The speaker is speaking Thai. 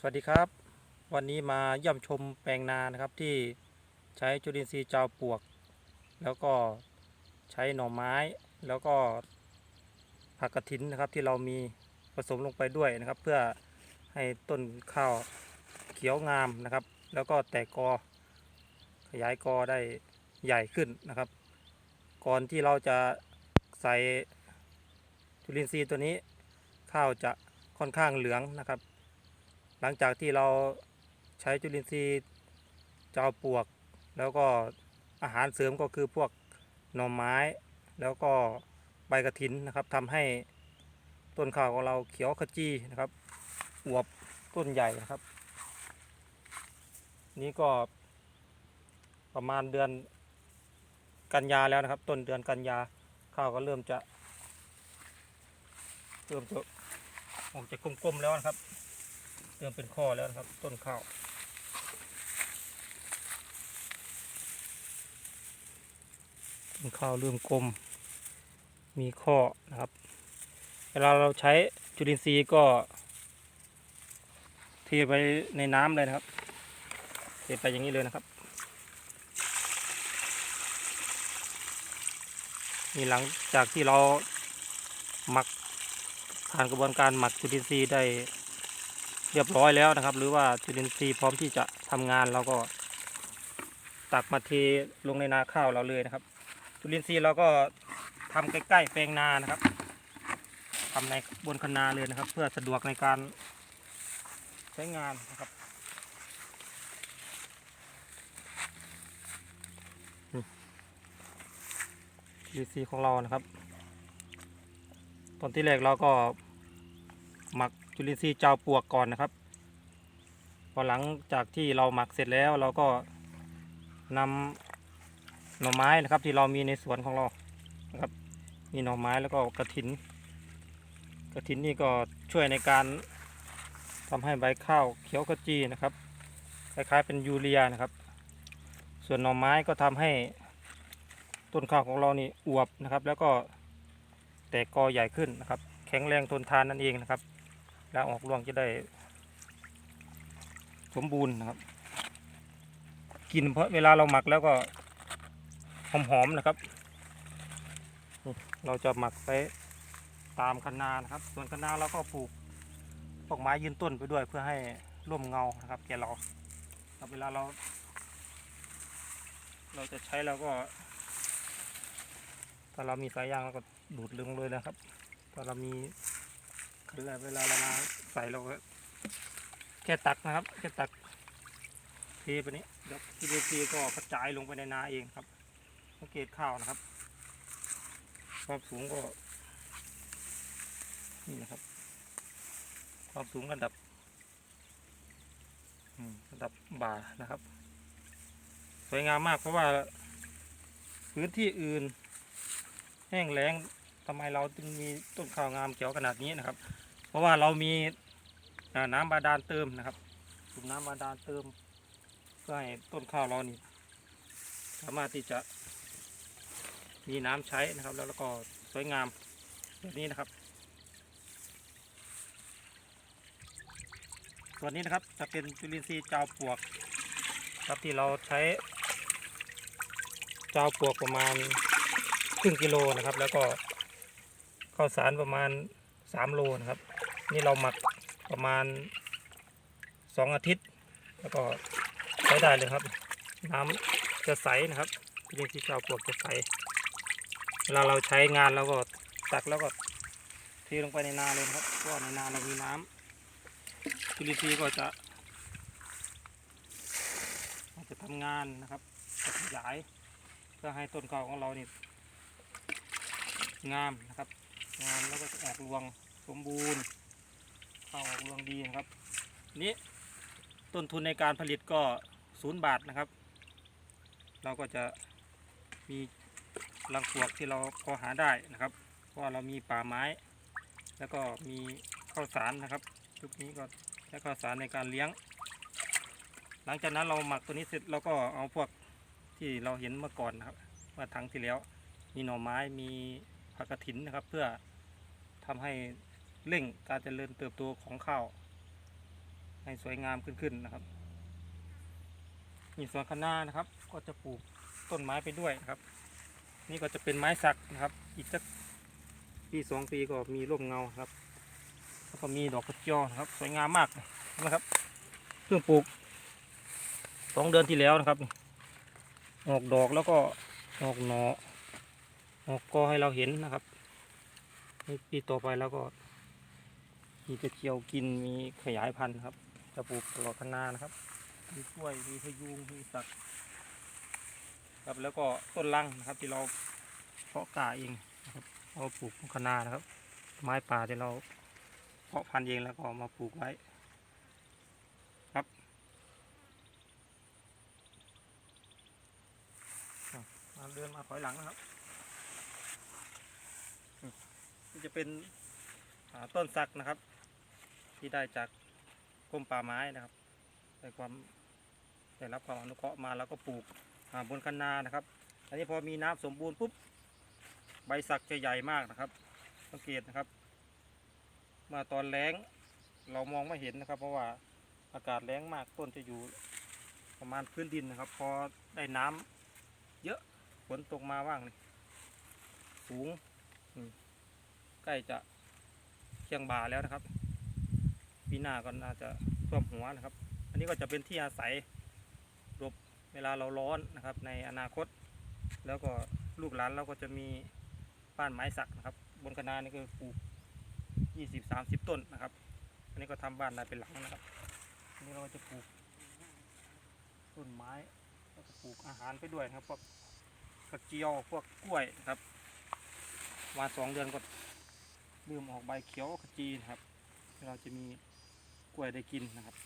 สวัสดีครับ วันนี้มาเยี่ยมชมแปลงนานะครับที่ใช้จุลินทรีย์เจ้าปวก แล้วก็ใช้หน่อไม้ แล้วก็ผักกระถินนะครับที่เรามีผสมลงไปด้วยนะครับ เพื่อให้ต้นข้าวเขียวงามนะครับ แล้วก็แตกกอขยายกอได้ใหญ่ขึ้นนะครับ ก่อนที่เราจะใส่จุลินทรีย์ตัวนี้ ข้าวจะค่อนข้างเหลืองนะครับ หลังจากที่เราใช้จุลินทรีย์เจ้าปวก แล้วก็อาหารเสริมก็คือพวกหน่อไม้ แล้วก็ใบกระถินนะครับทำให้ต้นข้าวของเราเขียวขจีนะครับอวบต้นใหญ่นะครับ นี่ก็ประมาณเดือนกันยาแล้วนะครับ ต้นเดือนกันยาข้าวก็เริ่มจะเริ่มจะออกจากกลมๆแล้วนะครับ เริ่มเป็นข้อแล้วนะครับ ต้นข้าวต้นข้าวเริ่มกลม มีข้อนะครับ เวลาเราใช้จุลินทรีย์ก็เทไปในน้ำเลยนะครับเทไปอย่างนี้เลยนะครับ นี่หลังจากที่เราหมักผ่านกระบวนการหมักจุลินทรีย์ได้ เรียบร้อยแล้วนะครับ หรือว่าจุลินทรีย์พร้อมที่จะทำงานเราก็ ตักมาเทลงในนาข้าวเราเลยนะครับ จุลินทรีย์เราก็ทำใกล้ๆแปลงนานะครับทำในบนคนาเลยนะครับ เพื่อสะดวกในการใช้งานนะครับจุลินทรีย์ของเรานะครับ ตอนที่แรกเราก็ จุลินทรีย์เจ้าปวกก่อนนะครับ พอหลังจากที่เราหมักเสร็จแล้วเราก็นำหน่อไม้นะครับ ที่เรามีในสวนของเรานะครับ มีหน่อไม้แล้วก็กระถิน กระถินนี่ก็ช่วยในการทำให้ใบข้าวเขียวขจีนะครับคล้ายๆเป็นยูเรียนะครับ ส่วนหน่อไม้ก็ทำให้ต้นข้าวของเรานี่อวบนะครับ แล้วก็แตกกอใหญ่ขึ้นนะครับ แข็งแรงทนทานนั่นเองนะครับ ล้วออกรวงจะได้ สมบูรณ์นะครับกินเพราะเวลาเราหมักแล้วก็หอมๆนะครับ เราจะหมักไปตามคะนานะครับ ส่วนคะนนาเราก็ปลูกพวกไม้ยืนต้นไปด้วยเพื่อให้ร่มเงานะครับ แกเราครับเวลาเรา เราจะใช้เราก็ถ้าเรามีสายยางเราก็ดูดลึงเลยนะครับถ้าเรามี เวลาเรามาใส่เราก็แค่ตักนะครับ แค่ตักเทไปนี้เดี๋ยวทีเทีก็กระจายลงไปในนาเองครับสังเกตข้าวนะครับความสูงก็ นี่นะครับ ความสูงระดับระดับบ่านะครับ สวยงามมากเพราะว่า พื้นที่อื่น แห้งแล้ง ทำไมเราจึงมีต้นข้าวงามเขียวขนาดนี้นะครับ เพราะว่าเรามีน้ำบาดาลเติมนะครับสูบน้ำบาดาลเติมเพื่อให้ต้นข้าวเรานี่สามารถที่จะมีน้ำใช้นะครับ แล้วก็สวยงามแบบนี้นะครับส่วนนี้นะครับจะเป็นจุลินทรีย์เจ้าปวกครับที่เราใช้เจ้าปวกประมาณครึ่งกิโลนะครับ แล้วก็ ข้าวสารประมาณ 3 โลนะครับ นี่เราหมักประมาณ 2 อาทิตย์ แล้วก็ใช้ได้เลยครับ น้ำจะใสนะครับจุลินทรีย์เจ้าปลวกจะใสเวลาเราใช้งานเราก็ตักแล้วก็เทลงไปในนาเลยครับเพราะในนาเรามีน้ำจุลินทรีย์ก็จะจะทำงานนะครับขยายเพื่อให้ต้นข้าวของเรานี่งามนะครับ งามแล้วก็จะออกรวงสมบูรณ์ข้าออกรวงดีนะครับ นี้ต้นทุนในการผลิตก็ศูนย์บาทนะครับ เราก็จะมีรังปลวกที่เราพอหาได้นะครับ เพราะเรามีป่าไม้ แล้วก็มีข้าวสารนะครับชุดนี้ก็ใช้ข้าวสารในการเลี้ยง หลังจากนั้นเราหมักตัวนี้เสร็จเราก็เอาพวกที่เราเห็นเมื่อก่อนนะครับเมื่อทั้งที่แล้ว มีหน่อไม้มี ผักกระถินนะครับ เพื่อทำให้เร่งการเจริญเติบโตของข้าว ให้สวยงามขึ้นขึ้นะครับนี่ส่วนข้างหน้านะครับ ก็จะปลูกต้นไม้ไปด้วยครับ นี่ก็จะเป็นไม้สักนะครับ อีกสักปีสองปีก็มีร่มเงาครับแล้วก็มีดอกกระจียวนะครับสวยงามมากนะครับเพิ่งปลูกสองเดือนที่แล้วนะครับออกดอกแล้วก็ออกหนอ ออกกอให้เราเห็นนะครับนี่ปีต่อไปแล้วก็มีกระเจียวกินมีขยายพันธุ์ครับ จะปลูกตลอดคะนนานะครับ มีกล้วยมีพยุงมีสักครับแล้วก็ต้นลังนะครับ ที่เราเพาะกาเองนะครับเอาปลูกคะนานะครับ ไม้ป่าที่เราเพาะพันธุ์เองแล้วก็มาปลูกไว้ครับมาเดินมาถอยหลังนะครับอืม นี่จะเป็นต้นสักนะครับ ที่ได้จากกรมป่าไม้นะครับได้ความได้รับความอนุเคราะห์มาแล้วก็ปลูกบนคันนานะครับ อันนี้พอมีน้ำสมบูรณ์ปุ๊บใบสักจะใหญ่มากนะครับ สังเกตนะครับเมื่อตอนแล้งเรามองไม่เห็นนะครับ เพราะว่าอากาศแล้งมากต้นจะอยู่ประมาณพื้นดินนะครับ พอได้น้ำเยอะฝนตกมาว่างนี่สูงอืม ใกล้จะเคียงบ่าแล้วนะครับ ปีหน้าก็น่าจะท่วมหัวนะครับ อันนี้ก็จะเป็นที่อาศัยเวลาเราร้อนนะครับ ในอนาคต แล้วก็ลูกหลานเราก็จะมีบ้านไม้สักนะครับ บนคณะนี่ก็ปลูกยี่สิบสามสิบต้นนะครับ อันนี้ก็ทำบ้านได้เป็นหลังนะครับอันนี้เราก็จะปลูกต้นไม้แล้วก็ปลูกอาหารไปด้วยนะครับพวกกระเจียวพวกกล้วยนะครับวันสองเดือนก็ เริ่มออกใบเขียวขจีนะครับ เราจะมีกล้วยได้กินนะครับ